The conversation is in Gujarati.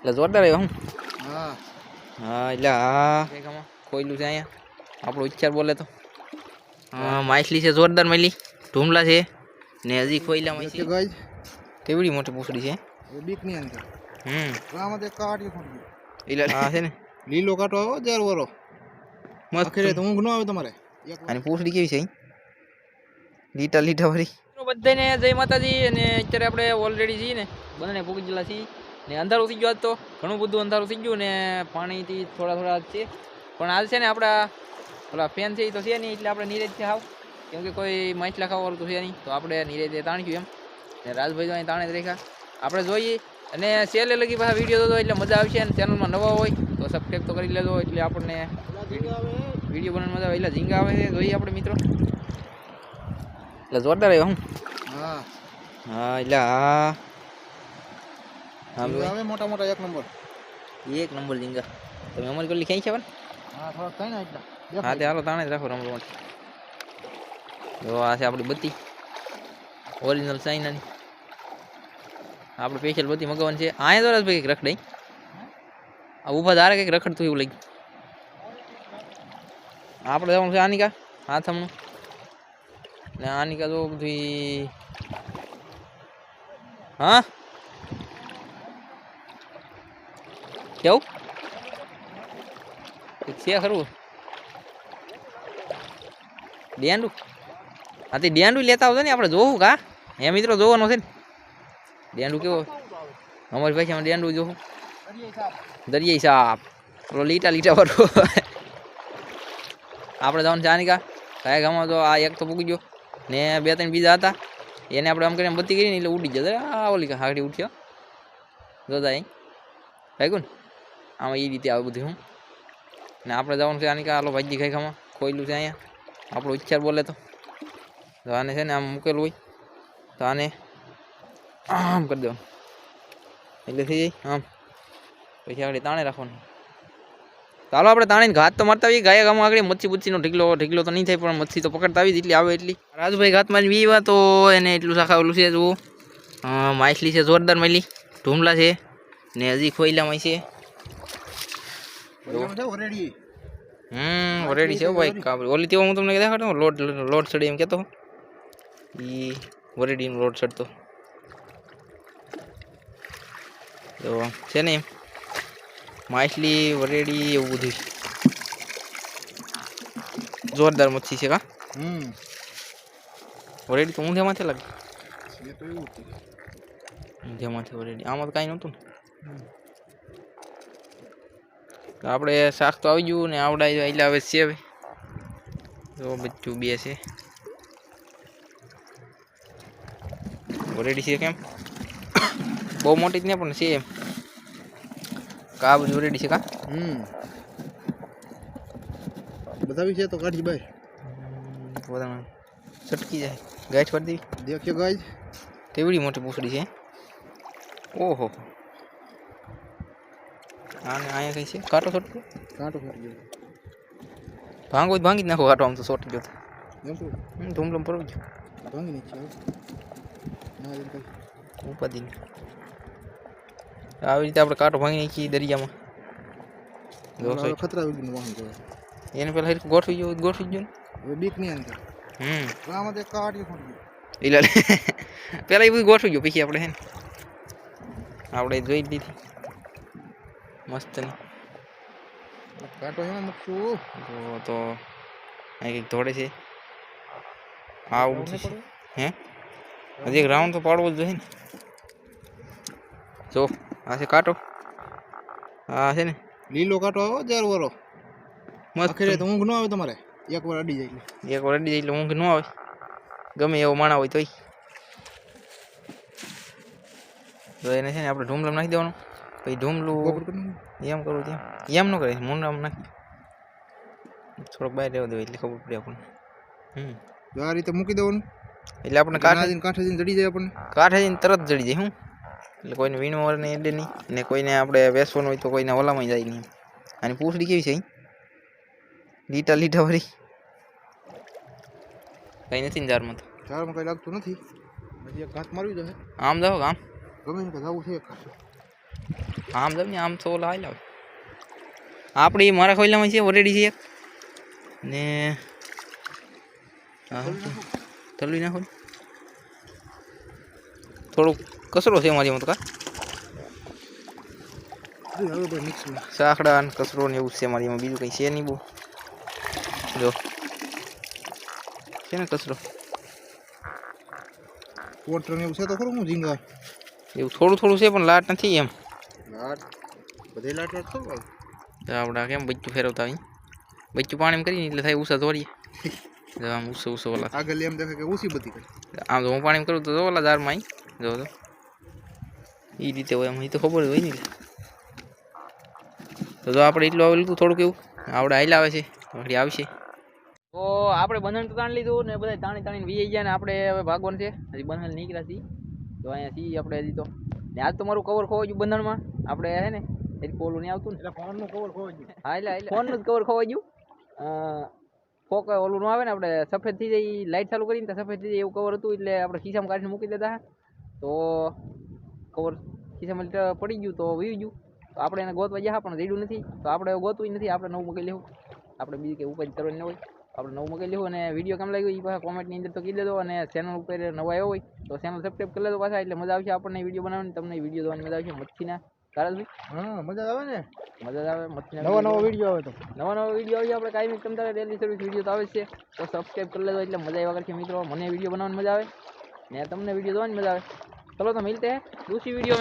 એટલે જોરદાર આવ્યો હું હા. હા એટલે હા કોયલું છે અહીંયા. આપણો ઉચ્ચાર બોલે તો. હા માછલી છે જોરદાર માછલી. ઢૂમલા છે. ને હજી કોયલા માછલી. છે ગાઈસ કેવડી મોટી પૂછડી છે? એ બીકની અંદર. હમ. આમાં કાટી ફૂટી એટલે હા છે ને. લીલો કાંટો આવ્યો જાર વરો. મસ્ત. આખરે તો ઊંઘ ન આવે તમારે. અને પૂછડી કેવી છે લીટા લીટા વાળી. બધાને જય માતાજી અને અત્યારે આપણે ઓલરેડી છીએ ને. બંને ભૂગી ગયેલા છીએ. ને અંધારું થઈ ગયું આજ તો. ઘણું બધું અંધારું થઈ ગયું ને પાણીથી થોડા થોડા છે. પણ આજ છે ને આપણા ઓલા ફેન છે એ તો છે નહીં એટલે આપણે નીરજ છે હાવ. કેમ કે કોઈ માછલા ખાવાનું તો છે નહીં. તો આપણે નીરજે તાણ્યું એમ. ને રાજભાઈ તો અહીં તાણે જ રેખા. આપણે જોઈએ. અને સેલે લગી પાછા વીડિયો જોતો એટલે મજા આવશે અને ચેનલમાં નવા હોય તો સબસ્ક્રાઈબ તો કરી લેજો એટલે આપણને વીડિયો બનાવવાની મજા આવે. એટલે ઝીંગા આવે છે. જોઈએ આપણે મિત્રો. એટલે જોરદાર આવ્યો હું. હા. હા એટલે હા હા ઝીંગા આવે મોટા મોટા એક નંબર ભાઈ એક નંબર ઝીંગા તમે અમારી ગોલી ક્યાંય છે પણ હા થોડાક કઈ ના એટલા હા તે હાલો તાણે જ રાખો રમવા માટે જો આ છે આપણી બત્તી ઓરિજિનલ ચાઇનાની આપણે સ્પેશિયલ બત્તી મગાવવાની છે અહીંયા તો ભાઈ કંઈક રખડાઈ આ ઊભા ધારે કંઈક રખડતું એવું લાગ્યું આપણે જવાનું છે આનિકા હાથમનું ને આનિકા જો બધી હા કેવું? છે ખરું. ડેન્ડું હા, તે ડેન્ડું લેતા આવતો ને, આપણે જોવું કા? હે મિત્રો, જોવાનો છે ને. ડેન્ડું કેવો? અમારી ભાષામાં ડેન્ડું જોવું. દરિયાઈ સાપ. પેલો લીટા લીટા વાળો. આપણે જવાનું છે કા? કાંઈ ગામમાં તો આ એક તો પૂકી ગયો. ને બે ત્રણ બીજા હતા. એને આપણે આમ કરીને બધી કરી ને એટલે ઉડી જતા આ ઓલી હાકડી ઉઠ્યો જોતા અહીં ભાઈ ને આમાં એ રીતે આવે બધું હું ને આપણે જવાનું છે આનિકા આલો ભાજી ખાઈ ખામાં કોયલું છે અહીંયા. આપણો ઉચ્ચાર બોલે તો. આને છે ને આમ મૂકેલું હોય. તો આને આમ કરી દેવાનું. એટલે થઈ જાય, આમ. પછી આગળ તાણે રાખવાનું. ચાલો આપણે તાણીને ઘાત તો મારતા આવીએ. ગાયા ગામમાં આગળ મચ્છી બુચ્છીનો ઢીકલો ઢીકલો તો નહીં થાય, પણ મચ્છી તો પકડતા આવી એટલી આવે એટલી. રાજભાઈ ઘાત મારી વીવા તો એને એટલું શાખાવેલું છે, જુઓ. માછલી છે, જોરદાર માછલી. ઢૂમલા છે, ને હજી ખોઈલામાં છે છે. હમ રેડી છે હો ભાઈ કાબરી ઓલી તેવો હું તમને દેખાડતો લોડ લોડ ચડી એમ કહેતો ઈ વરેડીનો લોડ ચડતો તો છે ને એમ માછલી વરેડી એવું બધું છે. જોરદાર મચ્છી છે કા હમ વરેડી તો ઊંધેમાંથી લાગે એ તો એવું છે ઊંધેમાંથી વરેડી આમાં તો કાંઈ નહોતું ને તો આપણે શાક તો આવી ગયું ને આવડા એટલે આવે છે હવે. તો બચ્ચું બે છે. રેડી છે કેમ? બહુ મોટી જ નહીં પણ છે એમ. કાબરી રેડી છે કા? હમ. બતાવી છે તો કાઢી ભાઈ પોતાનું છટકી જાય. ગાય કરી દેવી દેખ્યો ગાય. કેવડી મોટી પૂછડી છે? ઓહો. આને અહીંયા કઈ છે? કાંટો છોટકો કાંટો ગયો. ભાંગો જ ભાંગી જ નાખો કાંટો આમ તો શોર્ટ ગયો તો. હમ ધૂમલમ પડવું ગયો ભાંગી નાખ્યો ના ઉપાધિ આવી રીતે આપણે કાંટો ભાંગી નાખીએ દરિયામાં. ખતરા એને પેલા ગોઠવી ગયો ગોઠવી ગયો ને. બીક નહીં અંદર હમ. આમાં ગયો. એટલે પેલા એ બધું ગોઠવી ગયો પછી આપણે હે ને. આપણે જોઈ લીધી. મસ્ત ને કાંટો એમાં મૂકશું. તો તો અહીં કંઈક દોડે છે. આ છે. હે? હજી એક રાઉન્ડ તો પાડવો જ જોઈએ ને. જો આ છે કાંટો. આ છે ને. લીલો કાંટો આવો જાર વરો મસ્ત. આખરે તો ઊંઘ ન આવે તમારે? એક વાર અડી જાય એટલે. એક વાર અડી જાય એટલે ઊંઘ ન આવે. ગમે એવો માણા હોય તોય. તો એને છે ને આપણે ઢૂમલમ નાખી દેવાનું. પછી ધૂમલું કરી એમ કરવું તેમ એમ ન કરે મુંડામ નાખી. થોડોક બહાર રહેવા દેવાય એટલે ખબર પડે આપણને. હમ. જો આ રીતે મૂકી દેવાનું. એટલે આપણે કાંઠે કાંઠે કાંઠે જઈને જડી જાય આપણને. કાંઠે જઈને તરત જડી જાય હું. એટલે કોઈને વીણવા નહીં એટલે નહીં ને કોઈને આપણે વેસવાનું હોય તો કોઈને ઓલામાં જાય નહીં આની પૂછડી કેવી છે લીટા લીટા વાળી. કઈ નથી ને જારમાં તો. જારમાં કઈ લાગતું નથી. હજી એક ઘાત મારવી જોઈએ આમ જાઓ આમ. ગમે ને જવું છે એક. આમ જાવ ને આમ તો ઓલા હાલ આવે એ મારા ખોલામાં છે ઓલરેડી છે એક. ને હા તલવી નાખો. થોડુંક કચરો છે મારી એમાં તો કા. હવે ભાઈ અને કચરો ને એવું છે મારી બીજું કંઈ છે નહીં બહુ. જો. છે ને કચરો. વોટર ને એવું છે તો ખરું હું ઝીંગા. એવું થોડું થોડું છે પણ લાટ નથી એમ. લાટ બધે લાટ લાટ થવું આવે તો આપણા કેમ બચ્ચું ફેરવતા હોય? બચ્ચું પાણી કરીને એટલે થાય ઉષા દોરીએ જો આમ ઉસો ઉસો ઓલા. આગળ એમ દેખાય કે ઓછી બધી કરી. આમ તો હું પાણી કરું તો જો ઓલા દારમાં અહીં જો તો. એ રીતે હોય એમ એ તો ખબર જ હોય ને તો જો આપણે એટલું આવેલું હતું થોડુંક એવું. આપણે હાલ આવે છે વળી આવશે. તો આપણે બંધન તો તાણ લીધું ને બધા તાણી તાણીને વી ગયા ને આપણે હવે ભાગવાનું છે. હજી બંધન નીકળ્યા છીએ. તો અહીંયા છીએ આપણે હજી તો. ને આજ તો મારું કવર ખોવાઈ ગયું બંધનમાં આપણે હે ને એ કોલું નહીં આવતું ને. એટલે ફોનનું કવર ખોવાઈ ગયું. હા એટલે ફોન ફોનનું જ કવર ખોવાઈ ગયું? ફોક ઓલું નું આવે ને આપણે સફેદ થઈ જાય લાઇટ ચાલુ કરીને તો સફેદ થઈ જાય એવું કવર હતું એટલે આપણે ખિસ્સામાં કાઢીને મૂકી દેતા તો કવર ખિસ્સામાં લીટર પડી ગયું તો વી ગયું. તો આપણે એને ગોતવા ગયા પણ રેડ્યું નથી. તો આપણે ગોતવું નથી આપણે નવું મૂકી લેવું. આપણે બીજું કંઈ ઉપાય કરવાની ન હોય. આપણે નવું મગાવી લેવું અને વીડિયો કેમ લાગ્યો એ પાછા કોમેન્ટની અંદર તો કહી દેજો. અને ચેનલ ઉપર નવા આવ્યો હોય તો ચેનલ સબસ્ક્રાઈબ કરી લેજો પાછા એટલે મજા આવશે આપણને વીડિયો બનાવવાની તમને વીડિયો જોવાની મજા આવશે મચ્છીના. મજા આવે ને? મજા આવે મચ્છી નવો વીડિયો આવે તો. વીડિયો આવી આપણે કાંઈ તમે તારે ડેલી સર્વિસ વીડિયો આવે છે. તો સબસ્ક્રાઈબ એટલે મજા આવ્યા મિત્રો. મને વીડિયો બનાવવાની મજા આવે. ને તમને વીડિયો જોવાની મજા આવે. ચલો તો મિલતે. હૈ દૂસરી વીડિયો